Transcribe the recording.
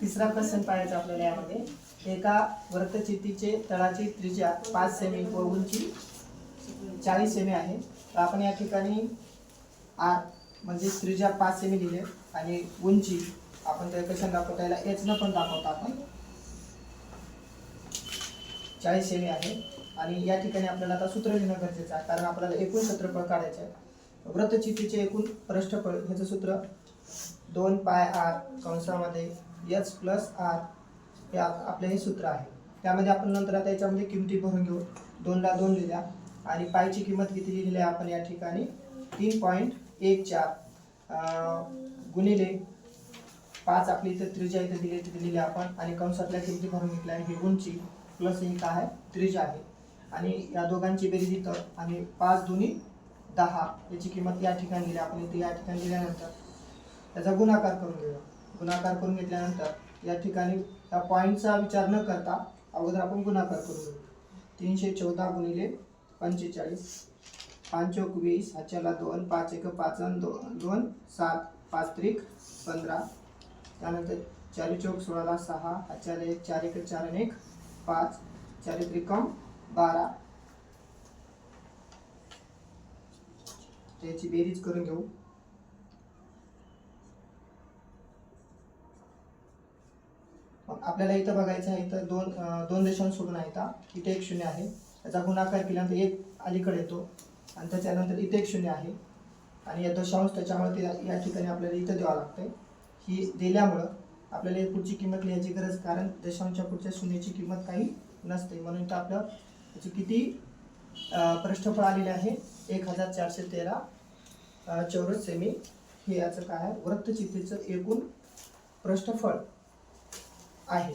तिसरा प्रश्न पाहायचा आपल्याला यामध्ये. एका वृत्तचितीचे तळाची त्रिज्या पाच सेमी व उंची चाळीस सेमी आहे. तर आपण या ठिकाणी आर म्हणजे त्रिज्या पाच सेमी लिहिले आणि उंची आपण त्या क्वेश्चन दाखवता याला एचनं पण दाखवतो आपण. चाळीस सेमी आहे. आणि या ठिकाणी आपल्याला आता सूत्र लिहिणं गरजेचं आहे कारण आपल्याला एकूण क्षेत्रफळ काढायचं आहे. वृत्तचित्तीचे एकूण पृष्ठफळ ह्याचं सूत्र दोन पाय आर कंसामध्ये एच प्लस आर हे आपलं हे सूत्र आहे. त्यामध्ये आपण नंतर आता याच्यामध्ये किमती भरून घेऊ. दोनला दोन लिहिल्या. आणि पायची किंमत किती लिहिली आहे आपण या ठिकाणी? तीन पॉईंट एक चार. गुणिले पाच आपली इथं त्रिज्या इथं दिली तिथे लिहिली आपण. आणि कंसातल्या किमती भरून घेतल्या आणि ही उंची प्लस ही काय आहे. त्रिज्या आहे. आणि या दोघांची बेरीज इथं. आणि पाच दोन्ही दहा याची किंमत या ठिकाणी दिली. आपण इथे या ठिकाणी दिल्यानंतर त्याचा गुणाकार करून घेऊया. गुणाकार करून घेतल्यानंतर या ठिकाणी या पॉईंटचा विचार न करता अगोदर आपण गुणाकार करून घेऊ. तीनशे चौदा गुणिले पंचेचाळीस पाच चौक वीस हाच्याला दोन पाच एक पाच अन दोन दोन सात पाच त्रिक पंधरा. त्यानंतर चारी चौक सोळाला सहा हाच्याला एक चार एक चार एक पाच. चारी त्रिकम बारा. त्याची बेरीज करून घेऊ. आपल्याला इथं बघायचं आहे इथं दोन दोन देशांत सोडून आहे इथे. एक शून्य आहे. त्याचा गुणाकार केल्यानंतर एक अलीकडे येतो. आणि त्याच्यानंतर इथे एक शून्य आहे. आणि या दशांश त्याच्यामुळे ते या- ठिकाणी आपल्याला इथं द्यावं लागतं ही दिल्यामुळं आपल्याला पुढची किंमत लिहायची गरज कारण दशांशच्या पुढच्या शून्याची किंमत काही नसते. म्हणून इथं आपलं त्याची किती पृष्ठफळ आलेले आहे? एक हजार चारशे तेरा चौरस सेमी. हे याचं काय आहे? वृत्तचित्रेचं एकूण पृष्ठफळ. आहे